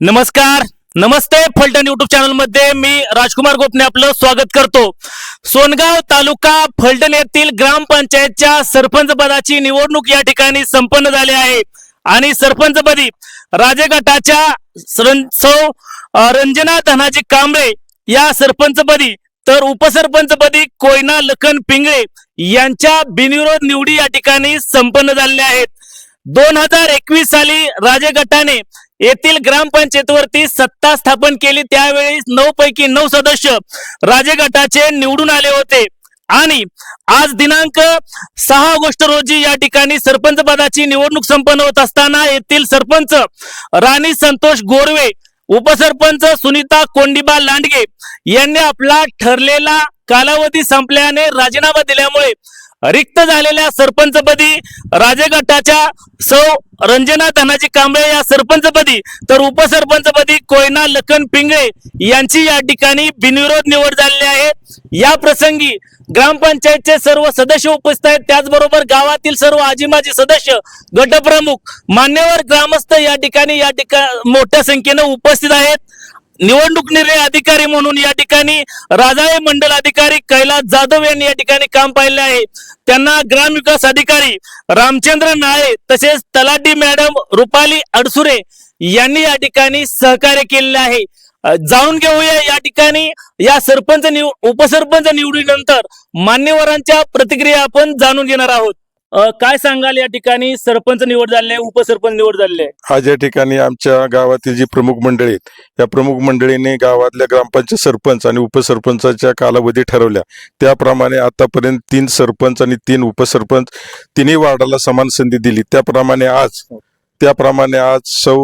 नमस्कार. नमस्ते. फलटण युट्यूब चॅनलमध्ये मी राजकुमार गोपने आपलं स्वागत करतो. सोनगाव तालुका फलटण येथील ग्रामपंचायतच्या सरपंच पदाची निवडणूक या ठिकाणी संपन्न झाली आहे. आणि सरपंचपदी राजे गटाच्या सौ रंजना धनाजी कांबळे या सरपंचपदी तर उपसरपंचपदी कोयना लखन पिंगळे यांच्या बिनविरोध निवडी या ठिकाणी संपन्न झालेल्या आहेत. दोन हजार एकवीस साली राजे गटाने येथील ग्रामपंचायतीवरती सत्ता स्थापन केली. त्यावेळी नऊ पैकी नऊ सदस्य राजे गटाचे निवडून आले होते. आणि आज दिनांक सहा ऑगस्ट रोजी या ठिकाणी सरपंच पदाची निवडणूक संपन्न होत असताना येथील सरपंच राणी संतोष गोरवे उपसरपंच सुनीता कोंडिबा लांडगे यांनी आपला ठरलेला कालावधी संपल्याने राजीनामा दिल्यामुळे रिक्त झालेल्या सरपंचपदी राजगटाच्या सौ रंजना धनाजी कांबळे या सरपंचपदी तर उपसरपंचपदी कोयना लखन पिंगळे यांची या ठिकाणी बिनविरोध निवड झालेली आहे. या प्रसंगी ग्रामपंचायतचे सर्व सदस्य उपस्थित आहेत. त्याचबरोबर गावातील सर्व आजीमाजी सदस्य गटप्रमुख मान्यवर ग्रामस्थ या ठिकाणी या ठिकाणी मोठ्या संख्येने उपस्थित आहेत. निवडणूक निर्णय अधिकारी म्हणून या ठिकाणी राजाळे मंडल अधिकारी कैलास जाधव यांनी या ठिकाणी काम पाहिले आहे. त्यांना ग्रामविकास अधिकारी रामचंद्र नाळे तसेच तलाठी मॅडम रुपाली अडसुरे यांनी या ठिकाणी सहकार्य केलेले आहे. जाऊन जाणून घेऊया या ठिकाणी या सरपंच निव उपसरपंच निवडीनंतर मान्यवरांच्या प्रतिक्रिया आपण जाणून घेणार आहोत. काय सांगाल या ठिकाणी? सरपंच निवड झाले उपसरपंच निवड झाले आज या ठिकाणी आमच्या गावातील जी प्रमुख मंडळी आहेत या प्रमुख मंडळीने गावातल्या ग्रामपंचायत सरपंच आणि उपसरपंचाच्या कालावधी ठरवल्या. त्याप्रमाणे आतापर्यंत तीन सरपंच आणि तीन उपसरपंच तिन्ही वार्डाला समान संधी दिली. त्याप्रमाणे आज त्याप्रमाणे आज सौ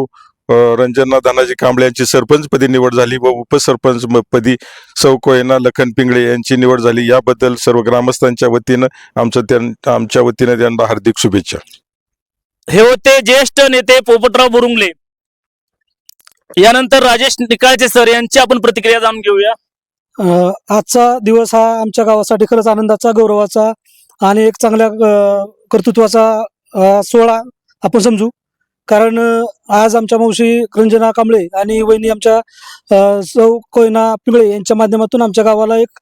रंजना दानाजी कांबळे यांची सरपंचपदी निवड झाली व उपसरपंच म- पदी सौ कोयना लखन पिंगळे यांची निवड झाली. याबद्दल सर्व ग्रामस्थांच्या वतीनं आमचं त्यां- आमच्या वतीनं त्यांना हार्दिक शुभेच्छा. हे होते ज्येष्ठ नेते पोपटराव बुरुंगले. यानंतर राजेश निकाळचे सर यांची आपण प्रतिक्रिया जाणून घेऊया. आजचा दिवस हा आमच्या गावासाठी खरंच आनंदाचा गौरवाचा आणि एक चांगल्या कर्तृत्वाचा सोहळा आपण समजू. कारण आज आमच्या मावशी रंजना कांबळे आणि वहिनी आमच्या सौ कोयना पिंगळे यांच्या माध्यमातून आमच्या गावाला एक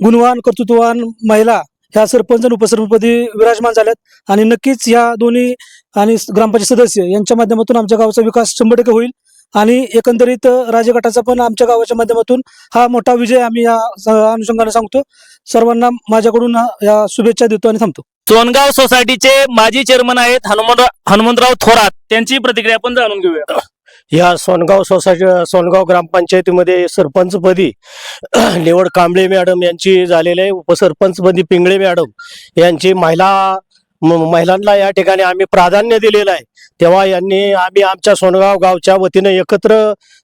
गुणवान कर्तृत्ववान महिला ह्या सरपंच आणि उपसरपंचपदी विराजमान झाल्यात. आणि नक्कीच ह्या दोन्ही आणि ग्रामपंचायत सदस्य यांच्या माध्यमातून आमच्या गावाचा विकास शंभर टक्के होईल. आणि एकंदरीत अ, राजगटाचा पण आमच्या गावाच्या माध्यमातून हा मोठा विजय आम्ही या अनुषंगाने सांगतो. सर्वांना माझ्याकडून या शुभेच्छा देतो आणि थांबतो. सोनगाव सोसायटीचे माजी चेअरमन आहेत हनुमंतराव हनुमंतराव थोरात. त्यांची प्रतिक्रिया आपण जाणून घेऊया. या सोनगाव सोसायटी सोनगाव ग्रामपंचायतीमध्ये सरपंचपदी निवड कांबळे मॅडम यांची झालेली आहे. उपसरपंचपदी पिंगळे मॅडम यांची महिला महिलांना या ठिकाणी आम्ही प्राधान्य दिलेलं आहे. तेव्हा यांनी आम्ही आमच्या सोनगाव गावच्या वतीनं एकत्र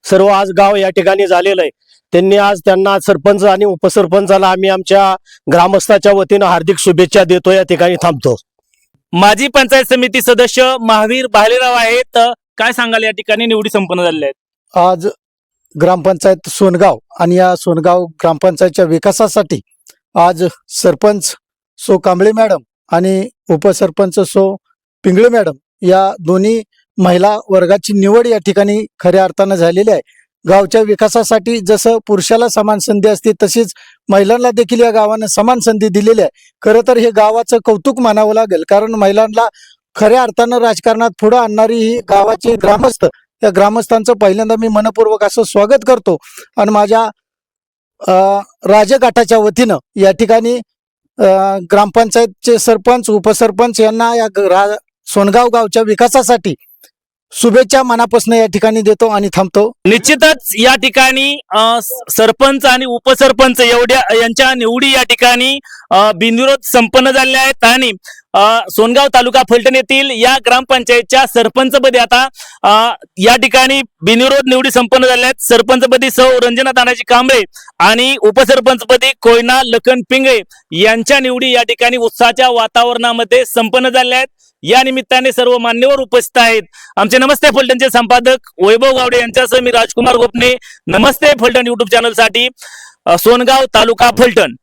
सर्व आज गाव या ठिकाणी झालेलं आहे. त्यांनी आज त्यांना सरपंच आणि उपसरपंचाला आम्ही आमच्या ग्रामस्थाच्या वतीनं हार्दिक शुभेच्छा देतो या ठिकाणी थांबतो. माजी पंचायत समिती सदस्य महावीर भालेराव आहेत. काय सांगाल या ठिकाणी? निवडी संपन्न झालेल्या आहेत. आज ग्रामपंचायत सोनगाव आणि या सोनगाव ग्रामपंचायतच्या विकासासाठी आज सरपंच सो कांबळे मॅडम आणि उपसरपंच सो पिंगळे मॅडम या दोन्ही महिला वर्गाची निवड या ठिकाणी खऱ्या अर्थानं झालेली आहे. गावच्या विकासासाठी जसं पुरुषाला समान संधी असते तशीच महिलांना देखील या गावानं समान संधी दिलेली आहे. खरं तर हे गावाचं कौतुक मानावं लागेल कारण महिलांना खऱ्या अर्थानं राजकारणात पुढं आणणारी ही गावाची ग्रामस्थ त्या ग्रामस्थांचं पहिल्यांदा मी मनपूर्वक असं स्वागत करतो. आणि माझ्या राजघाटाच्या वतीनं या ठिकाणी ग्रामपंचायतचे सरपंच उपसरपंच यांना या ग- रा- सोनगाव गावच्या विकासासाठी शुभेच्छा मनापासून या ठिकाणी देतो आणि थांबतो. निश्चितच या ठिकाणी सरपंच आणि उपसरपंच एवढ्या यांच्या निवडी या ठिकाणी बिनविरोध संपन्न झालेल्या आहेत आणि सोनगाव तालुका फलटण येथील या ग्रामपंचायतच्या सरपंचपदी आता या ठिकाणी बिनविरोध निवडी संपन्न झाल्या आहेत. सरपंचपदी सौ रंजना तानाजी कांबळे आणि उपसरपंचपदी कोयना लखन पिंगळे यांच्या निवडी या ठिकाणी उत्साहाच्या वातावरणामध्ये संपन्न झाल्या आहेत. या निमित्ताने सर्व मान्यवर उपस्थित आहेत. आमचे नमस्ते फलटणचे संपादक वैभव गावडे यांच्यासह मी राजकुमार गोपने. नमस्ते फलटण युट्यूब चॅनलसाठी सोनगाव तालुका फलटण.